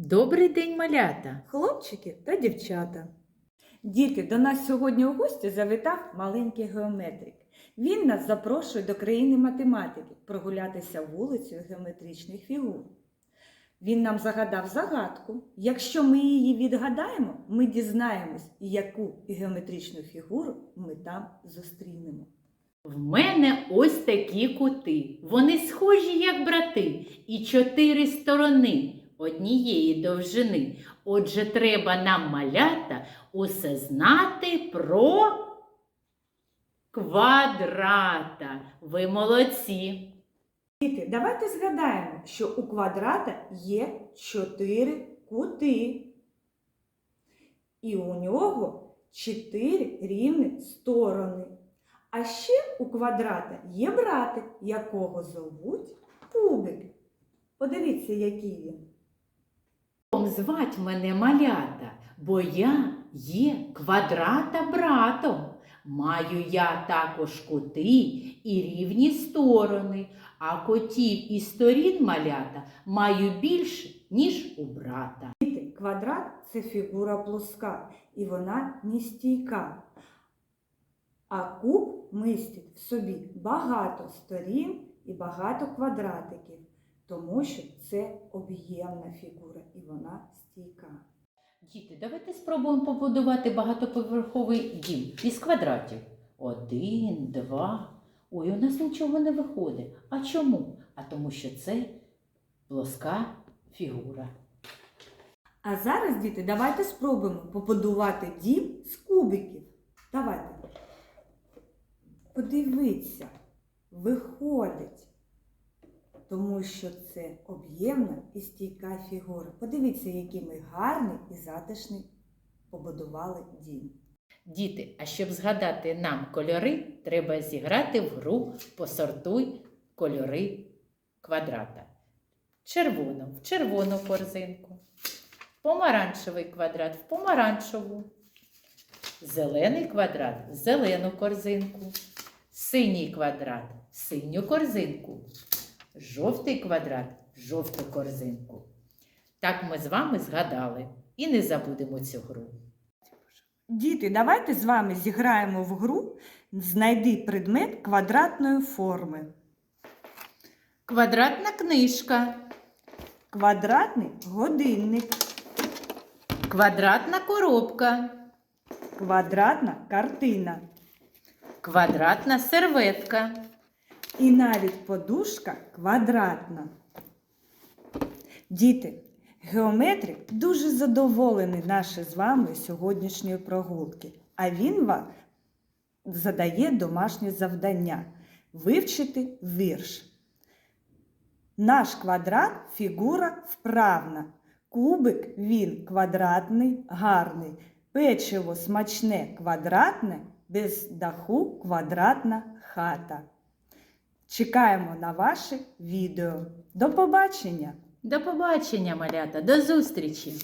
Добрий день, малята! хлопчики та дівчата. Діти, до нас сьогодні у гості завітав маленький геометрик. Він нас запрошує до країни математики прогулятися вулицею геометричних фігур. Він нам загадав загадку. Якщо ми її відгадаємо, ми дізнаємось, яку геометричну фігуру ми там зустрінемо. В мене ось такі кути. Вони схожі, як брати, і чотири сторони однієї довжини. Отже, треба нам, малята, усе знати про квадрата. Ви молодці. Діти, давайте згадаємо, що у квадрата є чотири кути. І у нього чотири рівні сторони. А ще у квадрата є братик, якого зовуть кубик. Подивіться, який він. Звать мене малята, бо я є квадрата братом. Маю я також кути і рівні сторони, а котів і сторін малята маю більше, ніж у брата. Квадрат це фігура плоска, і вона нестійка. А куб містить в собі багато сторін і багато квадратиків, тому що це об'ємна фігура і вона стійка. Діти, давайте спробуємо побудувати багатоповерховий дім із квадратів. Один, два. Ой, у нас нічого не виходить. А чому? А тому що це плоска фігура. А зараз, діти, давайте спробуємо побудувати дім з кубиків. Давайте. Подивіться, виходить. Тому що це об'ємна і стійка фігура. Подивіться, який ми гарний і затишний побудували дім. Діти, а щоб згадати нам кольори, треба зіграти в гру Посортуй кольори квадрата. Червону в червону корзинку, помаранчевий квадрат в помаранчеву, зелений квадрат в зелену корзинку, синій квадрат в синю корзинку, жовтий квадрат жовту корзинку. Так ми з вами згадали і не забудемо цю гру. Діти, давайте з вами зіграємо в гру Знайди предмет квадратної форми. Квадратна книжка, Квадратний годинник, квадратна коробка, квадратна картина. квадратна серветка, І навіть подушка квадратна. Діти, геометрик дуже задоволений нашою з вами сьогоднішньої прогулки, а він вам задає домашнє завдання вивчити вірш. Наш квадрат фігура вправна. Кубик він квадратний, гарний. Печиво смачне квадратне, без даху квадратна хата. Чекаємо на ваше відео. До побачення! До побачення, малята, до зустрічі!